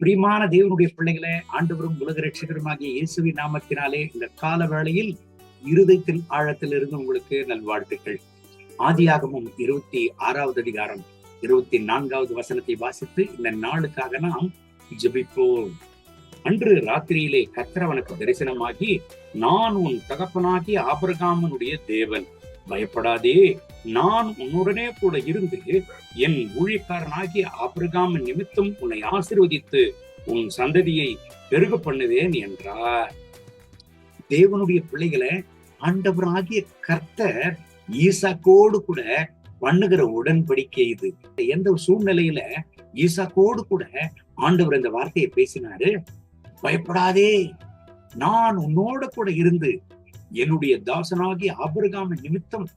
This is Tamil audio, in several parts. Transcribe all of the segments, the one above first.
பிரியமான தேவனுடைய பிள்ளைகளை ஆண்டவரும் உலக ரட்சகருமாகிய இயேசுவின் நாமத்தினாலே இந்த கால வேளையில் இருதயத்தின் ஆழத்தில் இருந்து உங்களுக்கு நல்வாழ்த்துக்கள். ஆதியாகமும் இருபத்தி ஆறாவது அதிகாரம் இருபத்தி நான்காவது வசனத்தை வாசித்து இந்த நாளுக்காக நாம் ஜபிப்போம். அன்று ராத்திரியிலே கத்திரவனுக்கு தரிசனமாகி நான் உன் தகப்பனாகிய ஆபரகாமனுடைய தேவன். பயப்படாதே. நான் உன்னுடனே கூட இருந்து என் ஊழியக்காரனாகிய ஆபிரகாமன் நிமித்தம் உன்னை ஆசிர்வதித்து உன் சந்ததியை பெருக பண்ணுவேன் என்றார். தேவனுடைய பிள்ளைகளை ஆண்டவராகிய கர்த்தர் ஈசாக்கோடு கூட பண்ணுகிற உடன்படிக்கை இது. எந்த சூழ்நிலையில ஈசாக்கோடு கூட ஆண்டவர் இந்த வார்த்தையை பேசினாரு? பயப்படாதே. நான் உன்னோட கூட இருந்து என்னுடைய தாசனாகி ஆபரகாம நிமித்தம்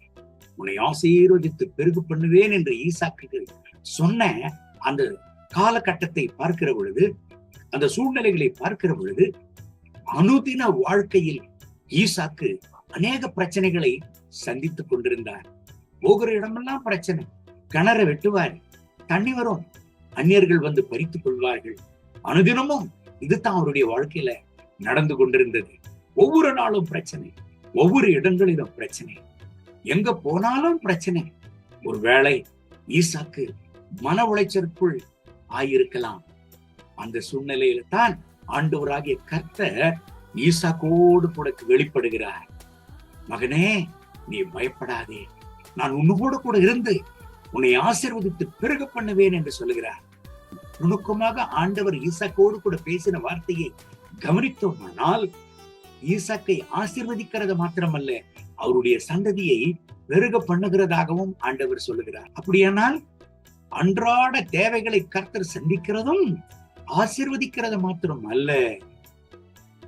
உன்னை ஆசீர்வதித்து பெருகு பண்ணுவேன் என்று ஈசாக்கு சொன்ன அந்த காலகட்டத்தை பார்க்கிற பொழுது அந்த சூழ்நிலைகளை பார்க்கிற பொழுது அனுதின வாழ்க்கையில் ஈசாக்கு அநேக பிரச்சனைகளை சந்தித்துக் கொண்டிருந்தார். போகிற இடமெல்லாம் பிரச்சனை. கிணற வெட்டுவார். தண்ணி வரும். அந்நியர்கள் வந்து பறித்துக் கொள்வார்கள். அனுதினமும் இதுதான் அவருடைய வாழ்க்கையில நடந்து கொண்டிருந்தது. ஒவ்வொரு நாளும் பிரச்சனை. ஒவ்வொரு இடங்களிலும் பிரச்சனை. எங்க போனாலும் பிரச்சனை. ஒருவேளை ஈசாக்கு மன உளைச்சலுக்குள் ஆயிருக்கலாம். அந்த சூழ்நிலையில தான் ஆண்டவராகிய கர்த்தர் ஈசாக்கோடு கூட வெளிப்படுகிறார். மகனே நீ பயப்படாதே. நான் உன்னோடு கூட இருந்து உன்னை ஆசிர்வதித்து பெருக பண்ணுவேன் என்று சொல்லுகிறார். நுணுக்கமாக ஆண்டவர் ஈசாக்கோடு கூட பேசின வார்த்தையை கவனித்தோமானால் ஈசாக்கை ஆசிர்வதிக்கிறது மாத்திரமல்ல அவருடைய சந்ததியை பெருக பண்ணுகிறதாகவும் ஆண்டவர் சொல்லுகிறார். அப்படியானால் அன்றாட தேவைகளை கர்த்தர் சந்திக்கிறதும் ஆசிர்வதிக்கிறது மாத்திரம் அல்ல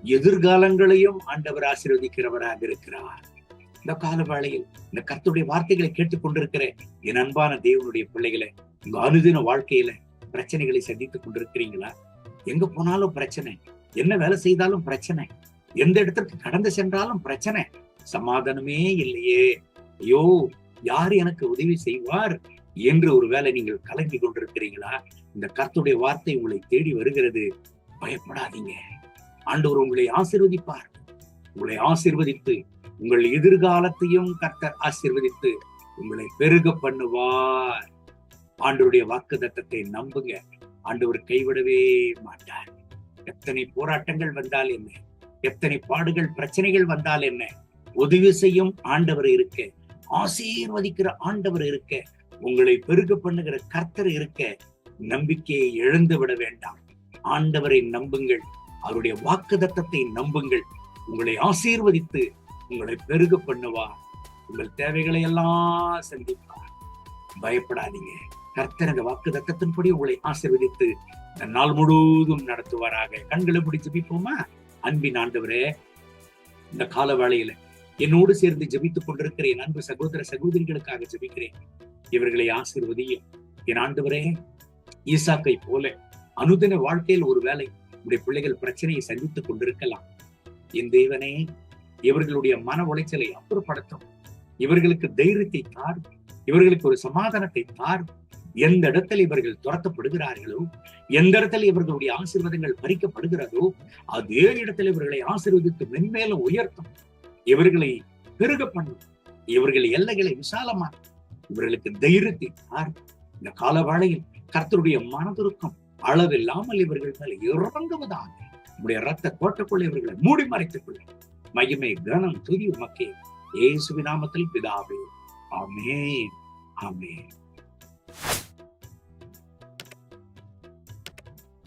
எதிர்காலங்களையும் ஆண்டவர் ஆசிர்வதிக்கிறவராக இருக்கிறார். இந்த காலவாளையில் இந்த கர்த்தருடைய வார்த்தைகளை கேட்டுக்கொண்டிருக்கிற என் அன்பான தேவனுடைய பிள்ளைகளை உங்க அனுதின வாழ்க்கையில பிரச்சனைகளை சந்தித்துக் கொண்டிருக்கிறீங்களா? எங்க போனாலும் பிரச்சனை என்ன வேலை செய்தாலும் பிரச்சனை. எந்த இடத்திற்கு கடந்து சென்றாலும் பிரச்சனை. சமாதானமே இல்லையே. ஐயோ யார் எனக்கு உதவி செய்வார் என்று ஒருவேளை நீங்கள் கலங்கி கொண்டிருக்கிறீங்களா இந்த கர்த்துடைய வார்த்தை உங்களை தேடி வருகிறது. பயப்படாதீங்க. ஆண்டவர் உங்களை ஆசிர்வதிப்பார். உங்களை ஆசிர்வதித்து உங்கள் எதிர்காலத்தையும் கர்த்தர் ஆசிர்வதித்து உங்களை பெருக பண்ணுவார். ஆண்டவருடைய வாக்கு தத்தத்தை நம்புங்க. ஆண்டவர் கைவிடவே மாட்டார். எத்தனை போராட்டங்கள் வந்தால் என்ன? எத்தனை பாடுகள் பிரச்சனைகள் வந்தால் என்ன? உதவி செய்யும் ஆண்டவர் இருக்க. ஆசீர்வதிக்கிற ஆண்டவர் இருக்க. உங்களை பெருக பண்ணுகிற கர்த்தர் இருக்க. நம்பிக்கையை இழந்து விட வேண்டாம். ஆண்டவரை நம்புங்கள். அவருடைய வாக்கு தத்தத்தை நம்புங்கள். உங்களை ஆசீர்வதித்து உங்களை பெருக பண்ணுவார் உங்கள் தேவைகளை எல்லாம் சந்திப்பார் பயப்படாதீங்க. கர்த்தர் அந்த வாக்கு தத்தத்தின்படி உங்களை ஆசீர்வதித்து நாள் முழுவதும் நடத்துவாராக. கண்களை பிடிச்சு பிப்போமா அன்பின் ஆண்டவரே இந்த கால வேளையில என்னோடு சேர்ந்து ஜபித்துக் கொண்டிருக்கிற என் அன்பு சகோதர சகோதரிகளுக்காக ஜபிக்கிறேன். இவர்களை ஆசிர்வதியும். என் ஆண்டவரே ஈசாக்கை போல அனுதின வாழ்க்கையில் ஒரு வேலை உடைய பிள்ளைகள் பிரச்சனையை சந்தித்துக் கொண்டிருக்கலாம். என் தேவனே இவர்களுடைய மன உளைச்சலை அப்புறப்படுத்தும். இவர்களுக்கு தைரியத்தை தார். இவர்களுக்கு ஒரு சமாதானத்தை தார். எந்த இடத்தில் இவர்கள் துரத்தப்படுகிறார்களோ எந்த இடத்துல இவர்களுடைய ஆசீர்வாதங்கள் பறிக்கப்படுகிறதோ அதே இடத்துல இவர்களை ஆசீர்வதித்து மென்மேலும் உயர்த்தும். இவர்களை பெருக பண்ணும். இவர்கள் எல்லைகளை விசாலமான இவர்களுக்கு தைரியத்தை தார் இந்த காலவாழையில் கர்த்தருடைய மனதுருக்கம் அளவில்லாமல் இவர்கள் மேல இறங்குவதாக உடைய ரத்த கோட்டைக்குள்ள இவர்களை மூடி மறைத்துக் கொள்ள மகிமை கனம் துதி உமக்கே. ஏசுவி நாமத்தில் பிதாவே. ஆமேன். ஆமேன்.